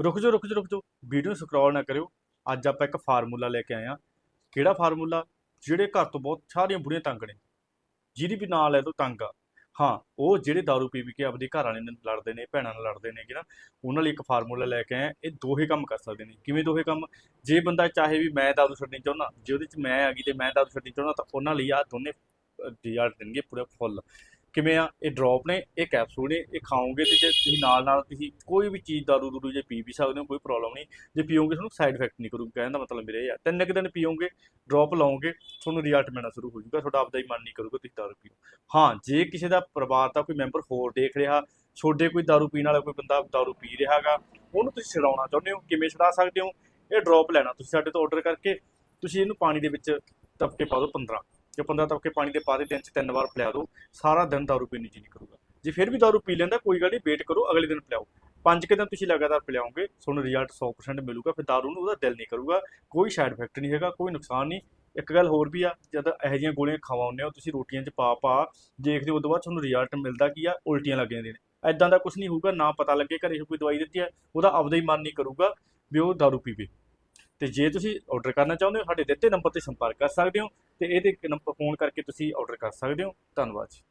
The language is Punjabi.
ਰੁਕ ਜਾਓ ਰੁਕ ਜਾਓ ਰੁਕ ਜਾਓ ਵੀਡੀਓ ਸਕਰੋਲ ਨਾ ਕਰਿਓ ਅੱਜ ਆਪਾਂ ਇੱਕ ਫਾਰਮੂਲਾ ਲੈ ਕੇ ਆਏ ਆ ਕਿਹੜਾ ਫਾਰਮੂਲਾ ਜਿਹੜੇ ਘਰ ਤੋਂ ਬਹੁਤ ਸਾਰੀਆਂ ਬੁੜੀਆਂ ਤੰਗ ਨੇ ਜਿਹਦੀ ਵੀ ਨਾਂ ਲੈ ਦੋ ਤੰਗ ਆ ਹਾਂ ਉਹ ਜਿਹੜੇ दारू ਪੀ ਪੀ ਕੇ ਆਪਦੇ ਘਰ ਵਾਲਿਆਂ ਨਾਲ ਲੜਦੇ ਨੇ ਭੈਣਾਂ ਨਾਲ ਲੜਦੇ ਨੇ ਕਿ ਨਾ ਉਹਨਾਂ ਲਈ ਇੱਕ ਫਾਰਮੂਲਾ ਲੈ ਕੇ ਆਏ ਆ ਇਹ ਦੋਹੇ ਕੰਮ ਕਰ ਸਕਦੇ ਨੇ ਕਿਵੇਂ ਦੋਹੇ ਕੰਮ ਜੇ ਬੰਦਾ ਚਾਹੇ ਵੀ ਮੈਂ दारू ਛੱਡਣੀ ਚਾਹੁੰਦਾ ਜੇ ਉਹਦੇ ਚ ਮੈਂ ਆ ਗਈ ਤੇ ਮੈਂ दारू ਛੱਡਣੀ ਚਾਹੁੰਦਾ ਤਾਂ ਉਹਨਾਂ ਲਈ ਆ ਦੋਨੇ ਰਿਜ਼ਲਟ ਦੇਣਗੇ ਪੂਰੇ ਫੁੱਲ ਕਿਵੇਂ ਆ? ਇਹ ਡ੍ਰੌਪ ਨੇ, ਇਹ ਕੈਪਸੂਲ ਨੇ, ਇਹ ਖਾਓਗੇ ਤੇ ਜੇ ਤੁਸੀਂ ਨਾਲ ਨਾਲ ਤੁਸੀਂ ਕੋਈ ਵੀ ਚੀਜ਼ ਦਾਰੂ ਦੂਰੂ ਜੇ ਪੀ ਵੀ ਸਕਦੇ ਹੋ, ਕੋਈ ਪ੍ਰੋਬਲਮ ਨਹੀਂ। ਜੇ ਪੀਓਗੇ ਤੁਹਾਨੂੰ ਸਾਈਡ ਇਫੈਕਟ ਨਹੀਂ ਕਰੂਗਾ, ਕਹਿਣ ਦਾ ਮਤਲਬ ਮੇਰੇ ਇਹ ਆ। ਤਿੰਨ ਕੁ ਦਿਨ ਪੀਓਗੇ ਡ੍ਰੌਪ ਲਾਓਗੇ, ਤੁਹਾਨੂੰ ਰਿਜ਼ਲਟ ਮਿਲਣਾ ਸ਼ੁਰੂ ਹੋ ਜਾਊਗਾ, ਤੁਹਾਡਾ ਆਪਦਾ ਹੀ ਮਨ ਨਹੀਂ ਕਰੂਗਾ ਤੁਸੀਂ ਦਾਰੂ ਪੀਓ। ਹਾਂ, ਜੇ ਕਿਸੇ ਦਾ ਪਰਿਵਾਰ ਦਾ ਕੋਈ ਮੈਂਬਰ ਹੋਰ ਦੇਖ ਰਿਹਾ ਛੋਡੇ ਕੋਈ ਦਾਰੂ ਪੀਣ ਵਾਲਾ ਕੋਈ ਬੰਦਾ ਦਾਰੂ ਪੀ ਰਿਹਾ ਹੈਗਾ, ਉਹਨੂੰ ਤੁਸੀਂ ਛਡਾਉਣਾ ਚਾਹੁੰਦੇ ਹੋ, ਕਿਵੇਂ ਛਡਾ ਸਕਦੇ ਹੋ? ਇਹ ਡ੍ਰੌਪ ਲੈਣਾ, ਤੁਸੀਂ ਸਾਡੇ ਤੋਂ ਆਰਡਰ ਕਰਕੇ ਤੁਸੀਂ ਇਹਨੂੰ ਪਾਣੀ ਦੇ ਵਿੱਚ ਤਪਕੇ ਪਾ ਦਿਓ 15 ਜੇ 15 ਤਪਕੇ ਪਾਣੀ ਦੇ ਪਾ ਦੇ ਦਿਨ ਚ ਤਿੰਨ ਵਾਰ ਪਿਲਾ ਦਿਓ ਸਾਰਾ ਦਿਨ ਦਾਰੂ ਪੀਣੀ ਦੀ ਜੀ ਨਹੀਂ ਕਰੂਗਾ। ਜੇ ਫਿਰ ਵੀ ਦਾਰੂ ਪੀ ਲੈਂਦਾ, ਕੋਈ ਗੱਲ ਨਹੀਂ, ਵੇਟ ਕਰੋ, ਅਗਲੇ ਦਿਨ ਪਿਲਾਓ। ਪੰਜ ਕੁ ਦਿਨ ਤੁਸੀਂ ਲਗਾਤਾਰ ਪਿਲਾਓਗੇ, ਤੁਹਾਨੂੰ ਰਿਜ਼ਲਟ 100% ਮਿਲੂਗਾ, ਫਿਰ ਦਾਰੂ ਨੂੰ ਉਹਦਾ ਦਿਲ ਨਹੀਂ ਕਰੂਗਾ, ਕੋਈ ਸਾਈਡ ਇਫੈਕਟ ਨਹੀਂ ਹੈਗਾ, ਕੋਈ ਨੁਕਸਾਨ ਨਹੀਂ। ਇੱਕ ਗੱਲ ਹੋਰ ਵੀ ਆ, ਜਦ ਇਹੋ ਜਿਹੀਆਂ ਗੋਲੀਆਂ ਖਵਾਉਂਦੇ ਹੋ ਤੁਸੀਂ ਰੋਟੀਆਂ 'ਚ ਪਾ ਪਾ, ਦੇਖਦੇ ਹੋ ਉਦੋਂ ਬਾਅਦ ਤੁਹਾਨੂੰ ਰਿਜ਼ਲਟ ਮਿਲਦਾ ਕੀ ਆ? ਉਲਟੀਆਂ ਲੱਗ ਜਾਂਦੀਆਂ ਨੇ। ਐਦਾਂ ਦਾ ਕੁਝ ਨਹੀਂ ਹੋਊਗਾ, ਨਾ ਪਤਾ ਲੱਗੇ ਘਰੇ ਕੋਈ ਦਵਾਈ ਦਿੱਤੀ ਹੈ ਉਹਦਾ ਆਪਦਾ ਹੀ ਮਨ ਨਹੀਂ ਕਰੂਗਾ ਵੀ ਉਹ ਦਾਰੂ ਪੀਵੇ। ਤੇ ਜੇ ਤੁਸੀਂ ਆਰਡਰ ਕਰਨਾ ਚਾਹੁੰਦੇ ਹੋ, ਸਾਡੇ ਦਿੱਤੇ ਨੰਬਰ ਤੇ ਸੰਪਰਕ ਕਰ ਸਕਦੇ ਹੋ ਤੇ ਇਹਦੇ ਨੰਬਰ ਫੋਨ ਕਰਕੇ ਤੁਸੀਂ ਆਰਡਰ ਕਰ ਸਕਦੇ ਹੋ। ਧੰਨਵਾਦ ਜੀ।